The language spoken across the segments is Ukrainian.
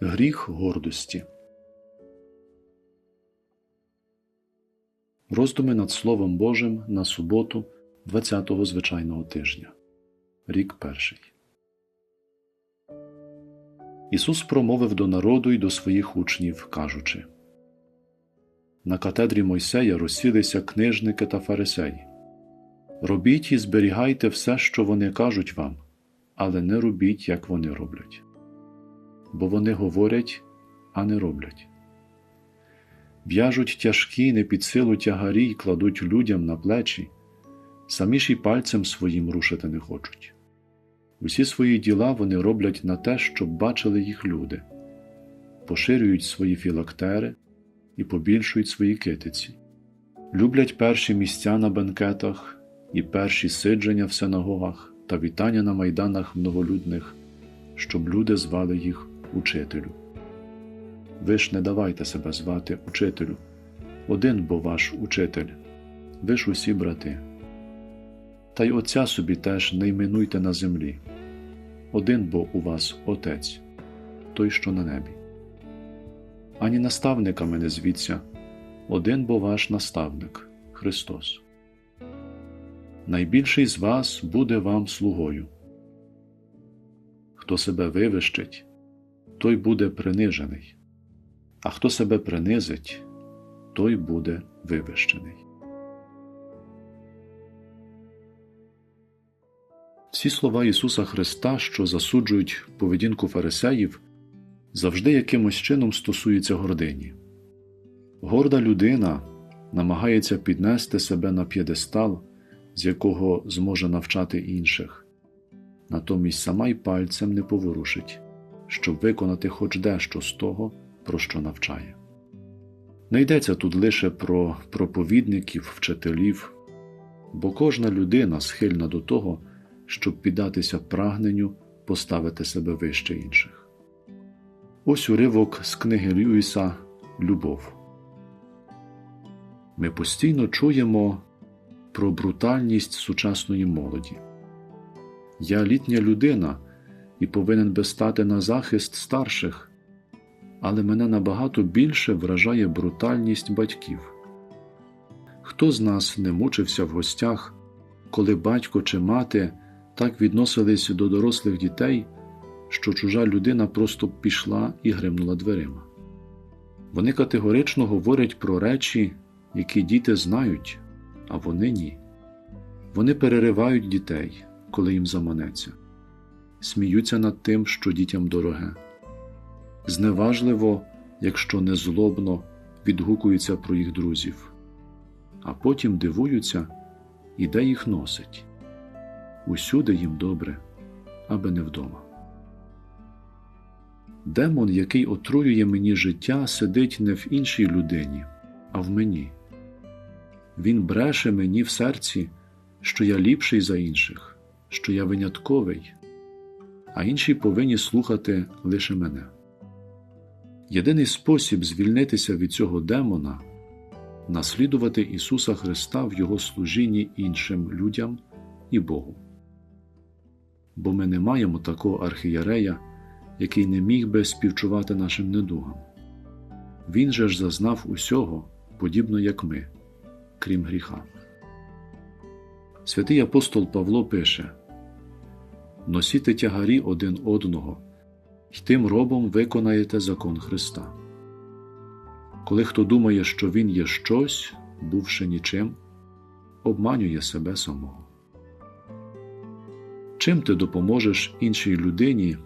Гріх гордості. Роздуми над Словом Божим на суботу 20-го звичайного тижня. Рік перший. Ісус промовив до народу й до своїх учнів, кажучи На катедрі Мойсея розсілися книжники та фарисеї. Робіть і зберігайте все, що вони кажуть вам, але не робіть, як вони роблять бо вони говорять, а не роблять. В'яжуть тяжкі не під силу тягарі й кладуть людям на плечі, самі ж і пальцем своїм рушити не хочуть. Усі свої діла вони роблять на те, щоб бачили їх люди, поширюють свої філактери і побільшують свої китиці, люблять перші місця на бенкетах і перші сидження в синагогах та вітання на майданах многолюдних, щоб люди звали їх учителю. Ви ж не давайте себе звати учителю, один бо ваш учитель, ви ж усі брати. Та й Отця собі теж не йменуйте на землі. Один бо у вас Отець, той, що на небі. Ані наставниками не звіться, один бо ваш наставник Христос. Найбільший з вас буде вам слугою. Хто себе вивищить, той буде принижений, а хто себе принизить, той буде вивищений. Всі слова Ісуса Христа, що засуджують поведінку фарисеїв, завжди якимось чином стосуються гордині. Горда людина намагається піднести себе на п'єдестал, з якого зможе навчати інших, натомість сама й пальцем не поворушить щоб виконати хоч дещо з того, про що навчає. Не йдеться тут лише про проповідників, вчителів, бо кожна людина схильна до того, щоб піддатися прагненню поставити себе вище інших. Ось уривок з книги Льюіса Любов. Ми постійно чуємо про брутальність сучасної молоді. Я літня людина і повинен би стати на захист старших, але мене набагато більше вражає брутальність батьків. Хто з нас не мучився в гостях, коли батько чи мати так відносились до дорослих дітей, що чужа людина просто пішла і гримнула дверима? Вони категорично говорять про речі, які діти знають, а вони ні. Вони переривають дітей, коли їм заманеться сміються над тим, що дітям дороге. Зневажливо, якщо не злобно відгукуються про їх друзів, а потім дивуються, і де їх носить. Усюди їм добре, аби не вдома. Демон, який отруює мені життя, сидить не в іншій людині, а в мені. Він бреше мені в серці, що я ліпший за інших, що я винятковий, а інші повинні слухати лише мене. Єдиний спосіб звільнитися від цього демона наслідувати Ісуса Христа в Його служінні іншим людям і Богу. Бо ми не маємо такого архієрея, який не міг би співчувати нашим недугам. Він же ж зазнав усього, подібно як ми, крім гріха. Святий апостол Павло пише носіте тягарі один одного, й тим робом виконаєте закон Христа. Коли хто думає, що він є щось, бувши нічим, обманює себе самого. Чим ти допоможеш іншій людині,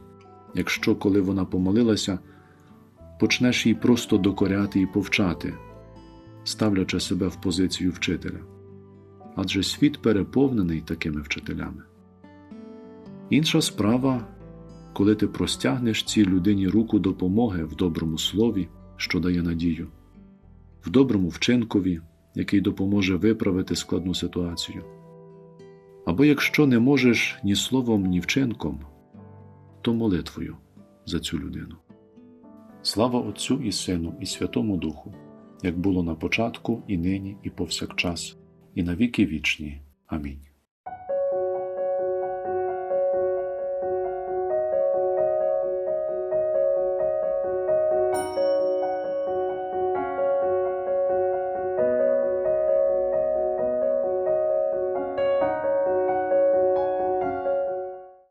якщо, коли вона помолилася, почнеш їй просто докоряти і повчати, ставлячи себе в позицію вчителя? Адже світ переповнений такими вчителями. Інша справа, коли ти простягнеш цій людині руку допомоги в доброму слові, що дає надію, в доброму вчинкові, який допоможе виправити складну ситуацію. Або якщо не можеш ні словом, ні вчинком, то молитвою за цю людину. Слава Отцю і Сину, і Святому Духу, як було на початку, і нині, і повсякчас, і на віки вічні. Амінь.